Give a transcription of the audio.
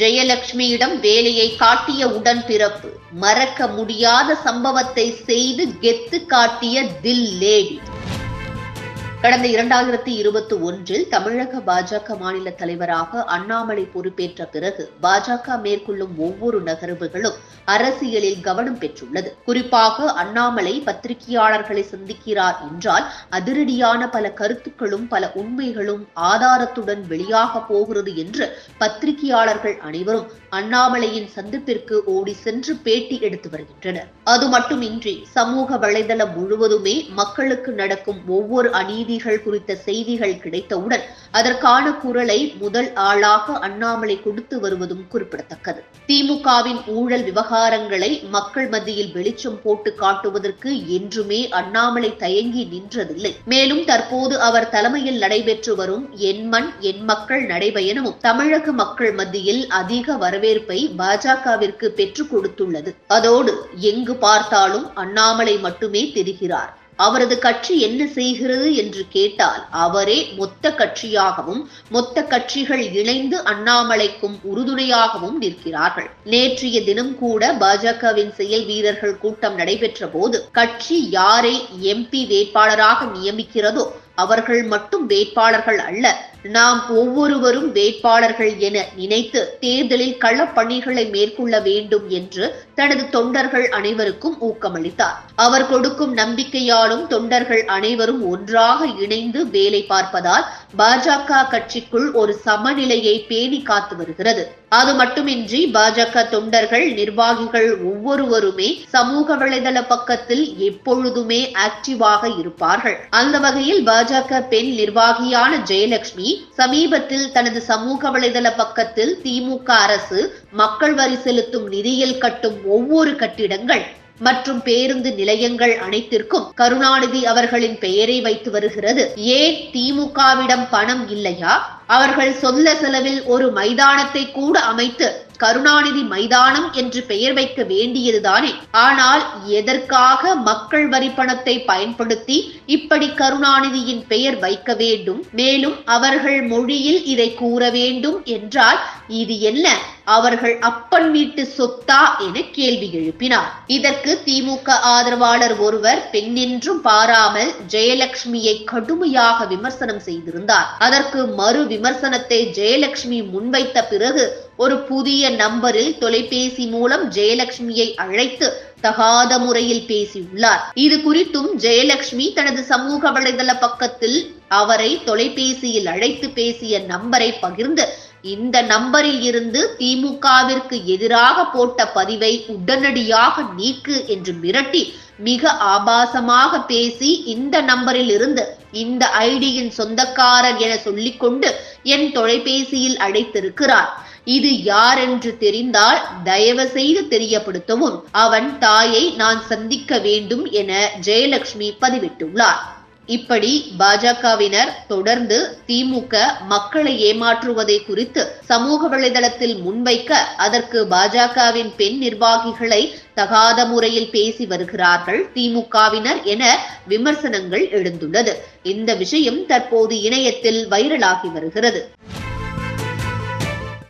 ஜெயலட்சுமியிடம் வேலையை காட்டிய உடன்பிறப்பு மறக்க முடியாத சம்பவத்தை செய்து கெத்து காட்டிய தில் லேடி. கடந்த இரண்டாயிரத்தி இருபத்தி ஒன்றில் தமிழக பாஜக மாநில தலைவராக அண்ணாமலை பொறுப்பேற்ற பிறகு பாஜக மேற்கொள்ளும் ஒவ்வொரு நகர்வுகளும் அரசியலில் கவனம் பெற்றுள்ளது. குறிப்பாக அண்ணாமலை பத்திரிகையாளர்களை சந்திக்கிறார் என்றால் அதிரடியான பல கருத்துக்களும் பல உண்மைகளும் ஆதாரத்துடன் வெளியாக போகிறது என்று பத்திரிகையாளர்கள் அனைவரும் அண்ணாமலையின் சந்திப்பிற்கு ஓடி சென்று பேட்டி எடுத்து வருகின்றனர். அது மட்டுமின்றி சமூக வலைதளம் முழுவதுமே மக்களுக்கு நடக்கும் ஒவ்வொரு அநீதி அநீதிகள் குறித்த செய்திகள் கிடைத்தவுடன் அதற்கான குரலை முதல் ஆளாக அண்ணாமலை கொடுத்து வருவதும் குறிப்பிடத்தக்கது. திமுகவின் ஊழல் விவகாரங்களை மக்கள் மத்தியில் வெளிச்சம் போட்டு காட்டுவதற்கு என்றுமே அண்ணாமலை தயங்கி நின்றதில்லை. மேலும் தற்போது அவர் தலைமையில் நடைபெற்று வரும் என் மண் என் மக்கள் நடைபயணமும் தமிழக மக்கள் மத்தியில் அதிக வரவேற்பை பாஜகவிற்கு பெற்றுக் கொடுத்துள்ளது. அதோடு எங்கு பார்த்தாலும் அண்ணாமலை மட்டுமே தெரிகிறார். அவரது கட்சி என்ன செய்கிறது என்று கேட்டால் அவரே மொத்த கட்சியாகவும் மொத்த கட்சிகள் இணைந்து அண்ணாமலைக்கும் உறுதுணையாகவும் நிற்கிறார்கள். நேற்றைய தினம் கூட பாஜகவின் செயல் வீரர்கள் கூட்டம் நடைபெற்ற போது கட்சி யாரை எம்பி வேட்பாளராக நியமிக்கிறதோ அவர்கள் மட்டும் வேட்பாளர்கள் அல்ல நாம் ஒவ்வொருவரும் வேட்பாளர்கள் என நினைத்து தேர்தலில் களப்பணிகளை மேற்கொள்ள வேண்டும் என்று தனது தொண்டர்கள் அனைவருக்கும் ஊக்கமளித்தார். அவர் கொடுக்கும் நம்பிக்கையாலும் தொண்டர்கள் அனைவரும் ஒன்றாக இணைந்து வேலை பார்ப்பதால் பாஜக கட்சிக்குள் ஒரு சமநிலையை பேணி காத்து வருகிறது. அது மட்டுமின்றி பாஜக தொண்டர்கள் நிர்வாகிகள் ஒவ்வொருவருமே சமூக வலைதள பக்கத்தில் எப்பொழுதுமே ஆக்டிவாக இருப்பார்கள். அந்த வகையில் பாஜக பெண் நிர்வாகியான ஜெயலட்சுமி சமீபத்தில் தனது சமூக வலைதள பக்கத்தில் திமுக அரசு மக்கள் வரி செலுத்தும் நிதியில் கட்டும் ஒவ்வொரு கட்டிடங்கள் மற்றும் பேருந்து நிலையங்கள் அனைத்திற்கும் கருணாநிதி அவர்களின் பெயரை வைத்து வருகிறது. ஏன் திமுகவிடம் பணம் இல்லையா? அவர்கள் சொந்த செலவில் ஒரு மைதானத்தை கூட அமைத்து கருணாநிதி மைதானம் என்று பெயர் வைக்க வேண்டியதுதானே. ஆனால் எதற்காக மக்கள் வரி பணத்தை பயன்படுத்தி இப்படி கருணாநிதியின் பெயர் வைக்க வேண்டும்? மேலும் அவர்கள் மொழியில் இதை கூற வேண்டும் என்றால் இது என்ன? அவர்கள் அப்பன் வீட்டு சொத்தா என கேள்வி எழுப்பினார். இதற்கு திமுக ஆதரவாளர் ஒருவர் பெண்ணென்றும் பாராமல் ஜெயலட்சுமியை கடுமையாக விமர்சனம் செய்திருந்தார். அதற்கு மறு விமர்சனத்தை ஜெயலட்சுமி முன்வைத்த பிறகு ஒரு புதிய நம்பரில் தொலைபேசி மூலம் ஜெயலட்சுமியை அழைத்து தகாத முறையில் பேசியுள்ளார். இது குறித்தும் ஜெயலட்சுமி தனது சமூக வலைதள பக்கத்தில் அவரை தொலைபேசியில் அழைத்து பேசிய நம்பரை பகிர்ந்து இந்த நம்பரில் இருந்து திமுகவிற்கு எதிராக போட்ட பதிவை உடனடியாக நீக்கு என்று மிரட்டி மிக ஆபாசமாக பேசி இந்த நம்பரில் இருந்து இந்த ஐடியின் சொந்தக்காரர் என சொல்லிக்கொண்டு என் தொலைபேசியில் அழைத்திருக்கிறார். இது யார் என்று தெரிந்தால் தயவு செய்து தெரியப்படுத்தவும். அவன் தாயை நான் சந்திக்க வேண்டும் என ஜெயலட்சுமி பதிவிட்டுள்ளார். இப்படி பாஜகவினர் தொடர்ந்து திமுக மக்களை ஏமாற்றுவதை குறித்து சமூக வலைதளத்தில் முன்வைக்க அதற்கு பாஜகவின் பெண் நிர்வாகிகளை தகாத முறையில் பேசி வருகிறார்கள் திமுகவினர் என விமர்சனங்கள் எழுந்துள்ளது. இந்த விஷயம் தற்போது இணையத்தில் வைரலாகி வருகிறது.